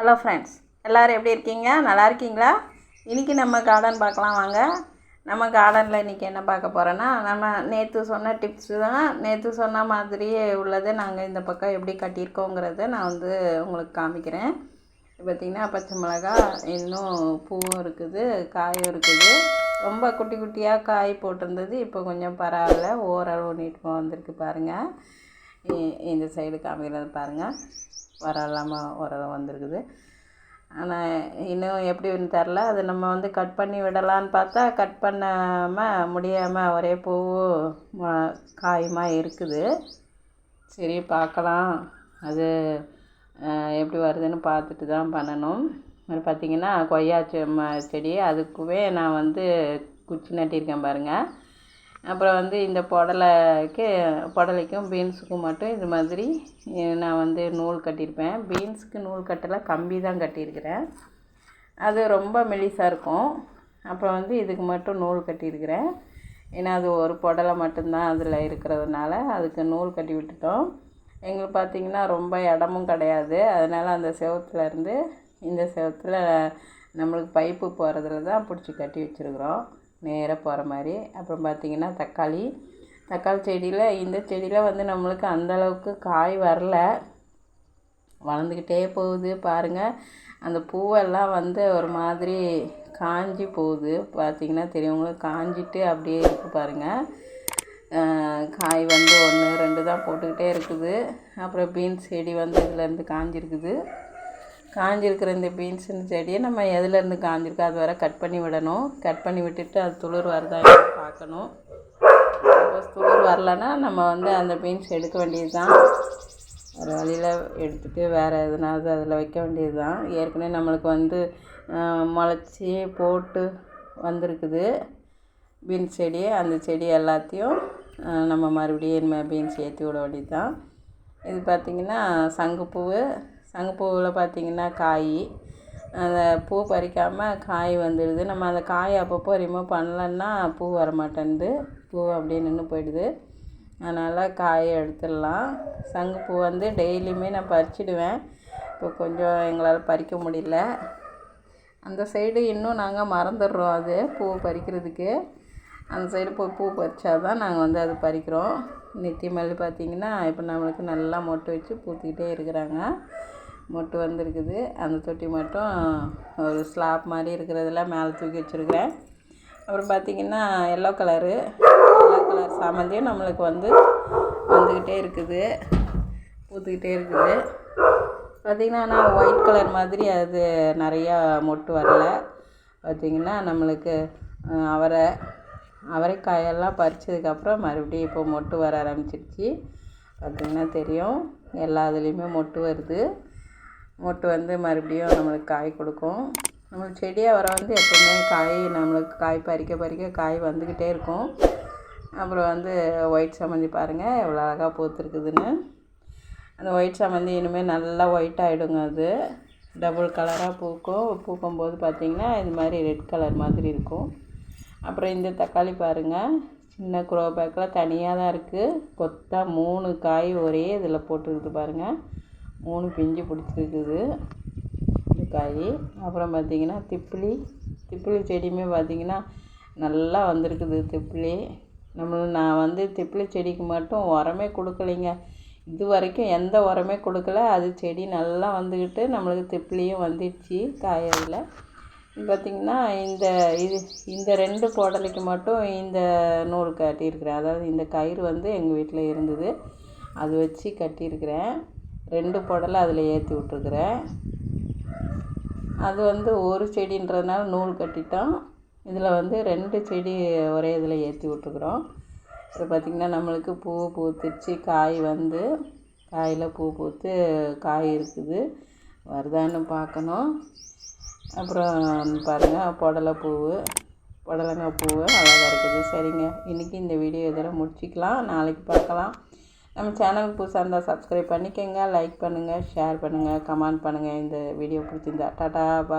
Hello friends எல்லோரும் எப்படி இருக்கீங்க? நல்லா இருக்கீங்களா? இன்றைக்கி நம்ம கார்டன் பார்க்கலாம் வாங்க. நம்ம கார்டனில் இன்றைக்கி என்ன பார்க்க போகிறோன்னா நம்ம நேற்று சொன்ன டிப்ஸு தான். நேற்று சொன்ன மாதிரியே உள்ளதை நாங்கள் இந்த பக்கம் எப்படி கட்டியிருக்கோங்கிறத நான் வந்து உங்களுக்கு காமிக்கிறேன். பார்த்திங்கன்னா பச்சை மிளகா இன்னும் பூவும் இருக்குது காயும் இருக்குது. ரொம்ப குட்டி குட்டியாக காய் போட்டிருந்தது இப்போ கொஞ்சம் பரவாயில்ல. ஓரளவு நீட்டமாக வந்திருக்கு பாருங்கள் இந்த சைடு காமிக்கிறது பாருங்கள் வரலாமல் ஓரளவு வந்திருக்குது. ஆனால் இன்னும் எப்படின்னு தெரில அது நம்ம வந்து கட் பண்ணி விடலான்னு பார்த்தா கட் பண்ணாமல் முடியாமல் ஒரே பூவும் காயமாக இருக்குது. சரி பார்க்கலாம். அது எப்படி வருதுன்னு பார்த்துட்டு தான் பண்ணணும். அது பார்த்திங்கன்னா கொய்யா செடி அதுக்குவே நான் வந்து குச்சி நட்டியிருக்கேன் பாருங்கள் அப்புறம் வந்து இந்த புடலைக்கு புடலைக்கும் பீன்ஸுக்கும் மட்டும் இது மாதிரி நான் வந்து நூல் கட்டியிருப்பேன். பீன்ஸுக்கு நூல் கட்டலை கம்பி தான் கட்டியிருக்கிறேன். அது ரொம்ப மெலிசாக இருக்கும். அப்புறம் வந்து இதுக்கு மட்டும் நூல் கட்டியிருக்கிறேன். ஏன்னா அது ஒரு புடலை மட்டும்தான் அதில் இருக்கிறதுனால அதுக்கு நூல் கட்டி விட்டுட்டோம். எங்களுக்கு பார்த்திங்கன்னா ரொம்ப இடமும் கிடையாது. அதனால் அந்த செவத்துலேருந்து இந்த செவத்தில் நம்மளுக்கு பைப்பு போகிறதுல தான் பிடிச்சி கட்டி வச்சுருக்குறோம். நேராக போகிற மாதிரி. அப்புறம் பார்த்திங்கன்னா தக்காளி. தக்காளி செடியில் இந்த செடியில் வந்து நம்மளுக்கு அந்தளவுக்கு காய் வரல. வளர்ந்துக்கிட்டே போகுது. பாருங்கள் அந்த பூவெல்லாம் வந்து ஒரு மாதிரி காஞ்சி போகுது. பார்த்திங்கன்னா தெரியும் காஞ்சிட்டு அப்படியே இருக்குது பாருங்கள் காய் வந்து ஒன்று ரெண்டு தான் போட்டுக்கிட்டே இருக்குது. அப்புறம் பீன்ஸ் செடி வந்து இதுலேருந்து காஞ்சிருக்குது. காஞ்சிருக்கிற இந்த பீன்ஸுன்னு செடியை நம்ம எதுலேருந்து காஞ்சிருக்கோ அது வர கட் பண்ணி விடணும். கட் பண்ணி விட்டுட்டு அது துளிர் வருதா பார்க்கணும். சப்போஸ் துளிர் வரலன்னா நம்ம வந்து அந்த பீன்ஸ் எடுக்க வேண்டியது தான் ஒரு வழியில் எடுத்துகிட்டு வேறு எதுனாவது அதில் வைக்க வேண்டியது தான் ஏற்கனவே நம்மளுக்கு வந்து முளைச்சி போட்டு வந்திருக்குது. பீன்ஸ் செடி அந்த செடி எல்லாத்தையும் நம்ம மறுபடியும் பீன்ஸ் ஏற்றி விட வேண்டியது தான் இது பார்த்திங்கன்னா சங்குப்பூ சங்குப்பூவில் பார்த்திங்கன்னா காய். அந்த பூ பறிக்காமல் காய் வந்துடுது. நம்ம அந்த காயை அப்பப்போ ரிமூவ் பண்ணலன்னா பூ வர மாட்டேன்து பூ அப்படியே நின்று போயிடுது. அதனால் காயை எடுத்துடலாம். சங்குப்பூ வந்து டெய்லியுமே நான் பறிச்சிடுவேன். இப்போ கொஞ்சம் எங்களால் பறிக்க முடியல. அந்த சைடு இன்னும் நாங்கள் மறந்துடுறோம் அது பூ பறிக்கிறதுக்கு. அந்த சைடு போய் பூ பறித்தா தான் நாங்கள் வந்து அது பறிக்கிறோம். நித்திய மல்லி பார்த்திங்கன்னா இப்போ நம்மளுக்கு நல்லா மொட்டை வச்சு பூத்துக்கிட்டே இருக்கிறாங்க. மொட்டு வந்திருக்குது. அந்த தொட்டி மட்டும் ஒரு ஸ்லாப் மாதிரி இருக்கிறதெல்லாம் மேலே தூக்கி வச்சுருக்கிறேன். அப்புறம் பார்த்திங்கன்னா எல்லோ கலரு எல்லோ கலர் சாமந்தியும் நம்மளுக்கு வந்து வந்துக்கிட்டே இருக்குது. பூத்துக்கிட்டே இருக்குது. பார்த்திங்கன்னா ஆனால் ஒயிட் கலர் மாதிரி அது நிறையா மொட்டு வரல. பார்த்திங்கன்னா நம்மளுக்கு அவரை அவரைக்காயெல்லாம் பறித்ததுக்கப்புறம் மறுபடியும் இப்போ மொட்டு வர ஆரம்பிச்சிருச்சு. பார்த்திங்கன்னா தெரியும். எல்லா இதுலேயுமே மொட்டு வருது. மொட்டு வந்து மறுபடியும் நம்மளுக்கு காய் கொடுக்கும். நம்மளுக்கு செடியாக வர வந்து எப்போவுமே காய் நம்மளுக்கு காய் பறிக்க பறிக்க காய் வந்துக்கிட்டே இருக்கும். அப்புறம் வந்து ஒயிட் சம்மந்தி பாருங்கள் எவ்வளோ அழகாக பூத்துருக்குதுன்னு. அந்த ஒயிட் சம்மந்தி இனிமேல் நல்லா ஒயிட் ஆகிடுங்க அது. டபுள் கலராக பூக்கும். பூக்கும்போது பார்த்திங்கன்னா இது மாதிரி ரெட் கலர் மாதிரி இருக்கும். அப்புறம் இந்த தக்காளி பாருங்கள் சின்ன குரோ பேக்கில் தனியாக தான் இருக்குது கொத்தாக மூணு காய் ஒரே இதில் போட்டுருக்குது பாருங்கள் மூணு பிஞ்சு பிடிச்சிருக்குது. இந்த காய். அப்புறம் பார்த்திங்கன்னா திப்பிலி. திப்பிலி செடியுமே பார்த்திங்கன்னா நல்லா வந்திருக்குது திப்பிலி. நம்ம நான் வந்து திப்பிலி செடிக்கு மட்டும் உரமே கொடுக்கலைங்க. இது வரைக்கும் எந்த உரமே கொடுக்கல. அது செடி நல்லா வந்துக்கிட்டு நம்மளுக்கு திப்பிலியும் வந்துடுச்சு காயில் பார்த்திங்கன்னா இந்த இது இந்த ரெண்டு புடலைக்கு மட்டும் இந்த நூல் கட்டியிருக்கிறேன். அதாவது இந்த கயிறு வந்து எங்கள் வீட்டில் இருந்தது. அது வச்சு கட்டியிருக்கிறேன். ரெண்டு புடலை அதில் ஏற்றி விட்ருக்குறேன் அது வந்து ஒரு செடின்றதுனால நூல் கட்டிட்டோம். இதில் வந்து ரெண்டு செடி ஒரே இதில் ஏற்றி விட்ருக்குறோம் இப்போ பார்த்திங்கன்னா நம்மளுக்கு பூ பூத்துச்சு காய் வந்து காயில் பூ பூத்து காய் இருக்குது. வருதான்னு பார்க்கணும். அப்புறம் பாருங்கள் புடலை பூ புடலங்காய் பூ அழகாக இருக்குது. சரிங்க இன்றைக்கி இந்த வீடியோ இதெல்லாம் முடிச்சிக்கலாம். நாளைக்கு பார்க்கலாம். நம்ம சேனலுக்கு புதுசாக இருந்தால் சப்ஸ்கிரைப் பண்ணிக்கோங்க லைக் பண்ணுங்கள் ஷேர் பண்ணுங்கள் கமெண்ட் பண்ணுங்கள் இந்த வீடியோ பிடிச்சிருந்தா டாட்டா பா